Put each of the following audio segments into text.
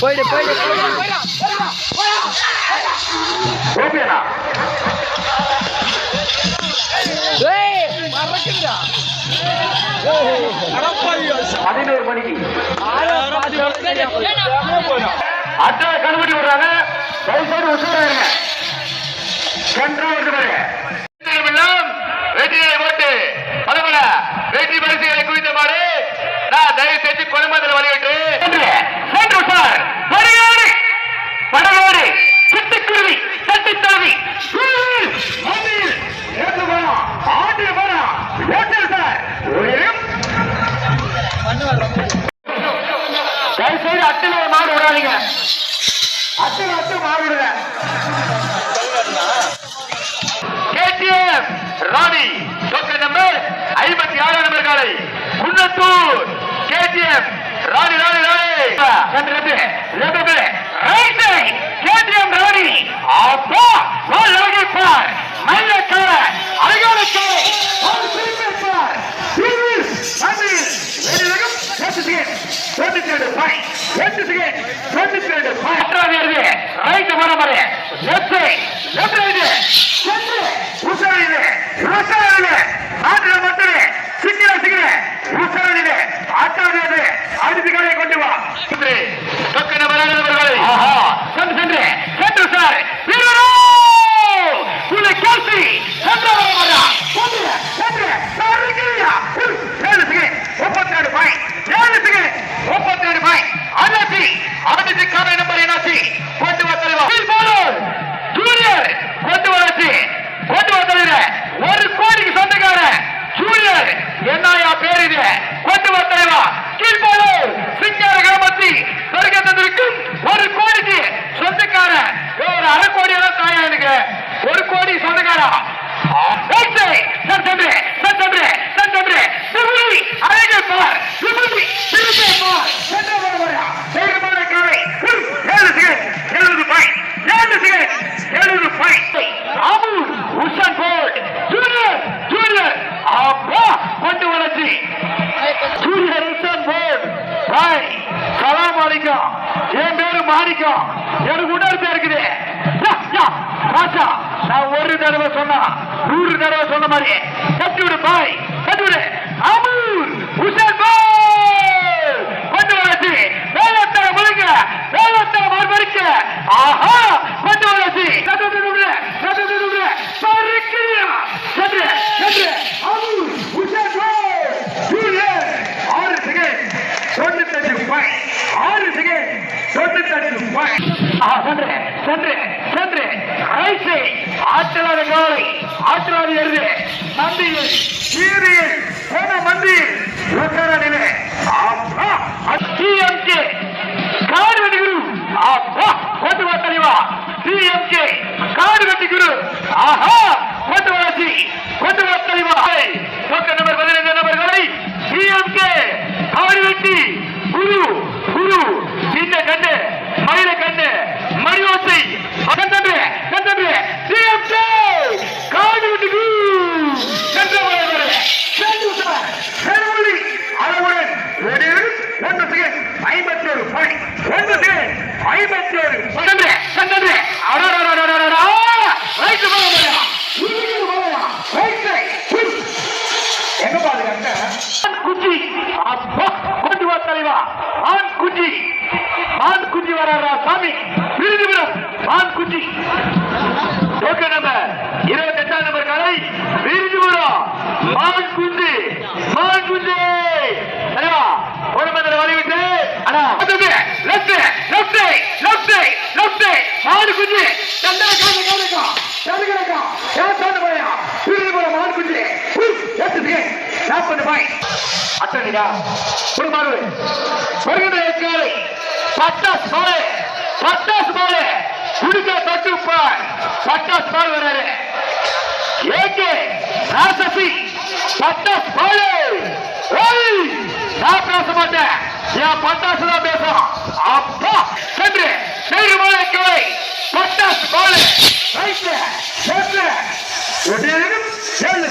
போயிடு போயிடு. பதினோரு மணிக்கு. அட்டை கண்டுபிடி விடுறாங்க. தயவுசெய்து வந்து பாருங்க எல்லாம் வெற்றியை ஓட்டு பலபல வெற்றி பரிசுகளை மாதிரி நான் தயவு செஞ்சு கொலைமதில் வழியிட்டு விடாதீங்க அட்டு மாடு விடுங்க கேடிஎம் ராணி டோக்கன் நம்பர் ஐம்பத்தி ஆறாம் நம்பர் காலை. குன்னத்தூர் கேடிஎம் ராணி ராணி ராணி. ரெண்டு உசாரிலே உசாரிலே ஆட்டில மட்டுமே சிக்கிர சிக்கிர உசாரிலே ஆட்டாது அடுத்த கொண்டு வா சென்று வராதவர்களை சென்று சென்று சென்று சார் வீரரோ உன்னை கேசி சென்று வர வரா சென்று சென்று சாரிக்கிறியா ஏழு செகண்ட் முப்பத்தி ரெண்டு பாய் ஏழு செகண்ட் முப்பத்தி ரெண்டு பாய் அண்ணாச்சி அண்ணாச்சி காரை நம்பர் என்னாச்சி கொண்டு வா தலைவா போலோர் ஜூனியர் கொண்டு வராச்சு கொண்டு வர தலைவர ஒரு கோடிக்கு சொந்தக்காரன் ஜூனியர் என்னையா பேர் இது கொண்டு வர தலைவா கீழ்பாலூர் சிங்கார கிராமத்தி சொர்க்க ஒரு கோடிக்கு சொந்தக்கார ஒரு அரை கோடி தாயா எனக்கு. ஒரு கோடி சொந்தக்காரா? சார் சென்று சென்று திருமணி அழகே பார் திருமணி திருப்பி பார் சென்ற வர வரா வேகமான காலை ஏழு செகண்ட் எழுபது பாய் ஏழு செகண்ட் எழுபது பாய் Amul Usain Bolt junior junior அப்பா கொண்டு வரச்சு ஜூனியர் உஷான் போல்ட் பாய் சலாம் அலைக்கும் என் பேரு எனக்கு உணர்வு இருக்குது. ராஜா நான் ஒரு தடவை சொன்னா நூறு தடவை சொன்ன மாதிரி கட்டி விடு பாய் கட்டி விடு அமூர் உஷான் போல் கொண்டு வரச்சு வேலத்தர முழுங்க வேலத்தர மறுபடிக்க ஆஹா கொண்டு வரச்சு கட்டு விடு கட்டு விடு பறிக்கிறியா சென்று சென்று அமூர் உஷான் போல் ஜூனியர் ஆறு செகண்ட் தொண்ணூத்தஞ்சு பாய் ஆறு செகண்ட் தொண்ணூத்தஞ்சு பாய் சென்று சென்று சென்று. ஆற்றலாத காலை ஆற்றலாத எழுது மந்தியில் சீரியில் போன மந்தியில் உத்தரநிலை அப்பா டிஎம்கே காடு வெட்டி குரு. அப்பா கொண்டு வா டிஎம்கே காடு வெட்டி குரு. ஆஹா கொண்டு வளர்ச்சி ஐம்பத்தி இதுக்கு போகலையா ரைட் எங்க பாருங்க குச்சி கொண்டு வா தலைவா. ஆண் குச்சி ஆண் குச்சி வராரா சாமி? விருதுபுரம் ஆண் குச்சி டோக்கன் நம்பர் இருபத்தி எட்டாம் நம்பர் காலை விருதுபுரம் மான் குஞ்சு மான் குஞ்சு ஒரு மந்திர வழி விட்டு. அடா லெஃப்ட் லெஃப்ட் லெஃப்ட் லெஃப்ட் மாடு குஞ்சு. சந்தன ஏன் சொன்ன போயா விருதுபுரம் மான் குஞ்சு. செகண்ட் நாற்பது பாய் அட்டனிடா குடும்பாடு வருகின்ற காலை பட்டாஸ் மாலை பட்டாஸ் மாலை குடிக்க தொட்டு பாய் பட்டாஸ் பால் வராரு ஏகே ராசசி. பட்டாஸ் பாலு பட்டாசு தான் பேசும் அப்பா சென்று செய்து மாலை கிளை பட்டாஸ் பாலு ரைட்ல லெஃப்ட்ல ஒரு நேரம் ஏழு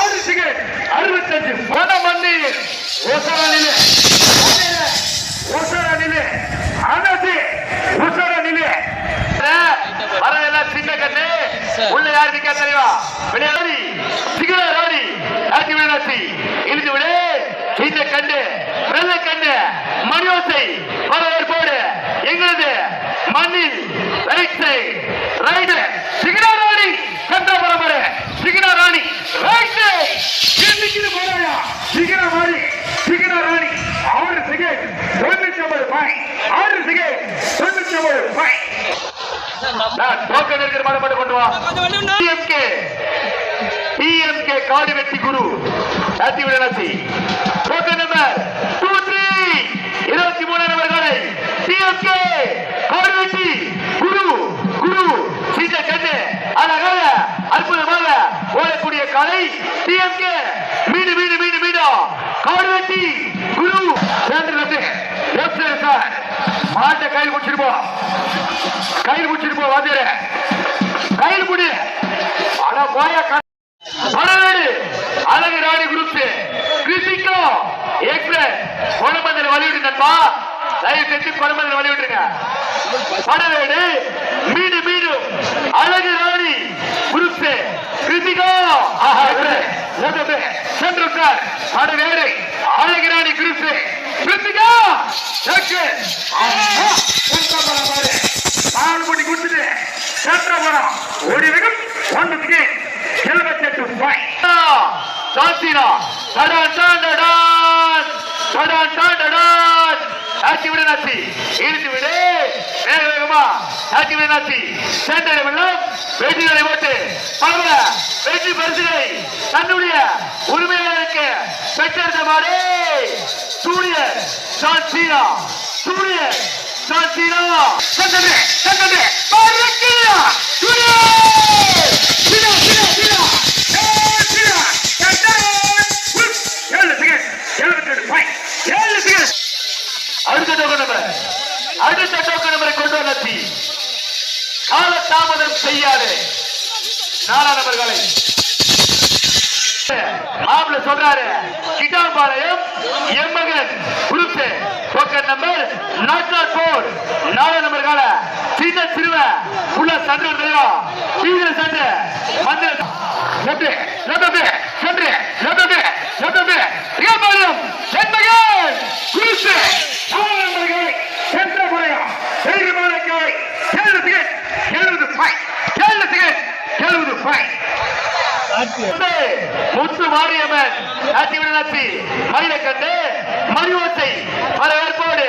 ஆளுக்கு அறுபத்தஞ்சு பணம் பண்ணி ஒசரனிலே ஒசரனிலே அனது ஒசரனிலே வரதெல்லாம் சின்ன கண்ணு. உள்ள யார் நிக்க தெரியுமா? விளையாடி சிகிர ராடி ஆக்கி விளையாட்டி இழுத்து விடு. இந்த கண்டு வெள்ள கண்டு மணியோசை. வரவேற்போடு. எங்களது மண்ணில் ரைட் சைடு ரைட் எண்ணிக்கிட்டு போறாயா சிகரா ராணி சிகரா ராணி ஆறு சிகரெட் தொண்ணூத்தி ஒன்பது பாய். ஆறு சிகரெட் தொண்ணூத்தி ஒன்பது பாய். டோக்கன் இருக்கிற மாதிரி கொண்டு வா. டிஎம்கே டிஎம்கே காடு வெட்டி குரு. சாத்தி விடலாச்சி டோக்கன் நம்பர் டூ த்ரீ இருபத்தி மூணு நபர்களை டிஎம்கே காடு வெட்டி குரு குரு. சீத கண்ணு அழகாக ஓடக்கூடிய கலை டிஎம்கே மீண்டும் மீண்டும் மீண்டும் மீண்டும். காடுவெட்டி குரு சேர்ந்து சார். மாட்டை கையில் குடிச்சிருப்போம் கையில் குடிச்சிருப்போம் வாத்தியரே. கையில் குடி அட போய பணவேடு அழகு ராணி குரூப் கிருத்திகா எக்ஸ்பிரஸ். கொடமந்தல் வழிவிடு நண்பா தயவு செஞ்சு கொடமந்தல் வழிவிட்டுருங்க பணவேடு மீண்டும் மீண்டும். அழகு ராணி குரூப் கிருத்திகா! சென்று அது பணவேடு அழகு ராணி குரூப் கிருத்திகா! பால் முடி குடுத்துட்டு சத்திரபுரம் ஒரு விகம் ஒன்றுக்கு எழுபத்தெட்டு ரூபாய் சாத்தினா தடான் தாண்டடான் தடான் தாண்டடான் ஆட்சி விட நாச்சி இழுத்து விடு. வேக வேகமா. ஆட்சி விட நாச்சி சேட்டை வெள்ளம் வெற்றிகளை போட்டு. பரவ வெற்றி பரிசுகளை தன்னுடைய உரிமையாளருக்கு பெற்றிருந்த மாதிரி சூரிய சாட்சியா சூரிய சாட்சியா சந்தமே சந்தது பறக்கியா கொண்டு காலதாமதம் செய்யாது. தாமதம் செய்யாதே நாலா சொல்றாரு கிட்டாம்பாளையம் என் மகன் நம்பர் நாட் நாட் போர். நாலு நம்பர் கால சின்ன சிறுவ புள்ள சண்டை தெரியா தீவிர சண்டை மந்திர லெப்ட் லெப்ட் சென்று லெப்ட் லெப்ட் கிட்டாம்பாளையம் என் மகன் குருசு நாலு நம்பர் காலை சென்ற பாளையம் தைரியமான காலை ஏழு டிக்கெட் எழுபது ஃபைன் ஏழு டிக்கெட் எழுபது ஃபைன் முத்து மாரியம்மன் நாச்சி மயிலக்கண்டு மணிவோசை வரவேற்போடு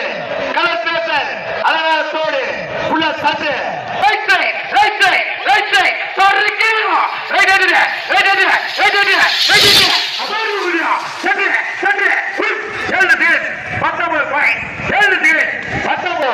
கலர் பேப்பர் அலங்காரத்தோடு உள்ள சத்து right side right side right side right அடிங்க ரைட் அடிங்க ரைட் அடிங்க ரைட் அடிங்க சட்டு சட்டு. ஏழு டிக்கெட் பத்தொன்பது பாயிண்ட் ஏழு டிக்கெட் பத்தொன்பது.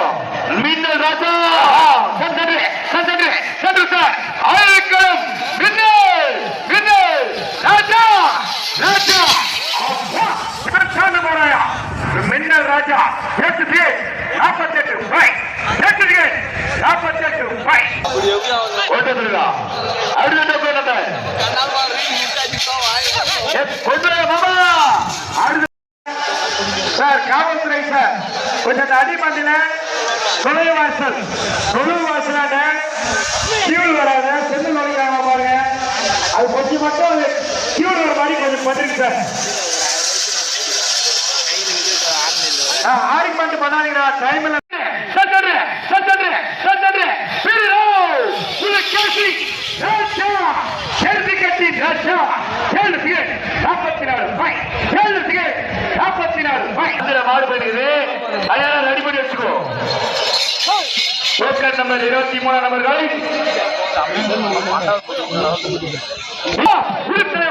தொலைவாசல் தொலைவாசலாண்ட கியூல் வராத செல்லு நுழைக்காம பாருங்க. அது கொஞ்சம் மட்டும் அது கியூல் வர மாதிரி கொஞ்சம் பண்ணிருக்கு சார். டைம் டோக்கன் நம்பர் இருபத்தி மூணாம் நம்பர்கள்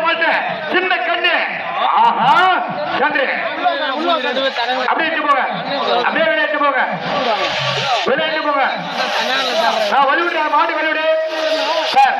மாட்டேன் சின்ன கண்ணு. ஆஹா சந்திர. அப்படியே போங்க. அப்படியே வெளியே போங்க. வெளியே போங்க. நான் மாட்டு வழிவிடு சார்.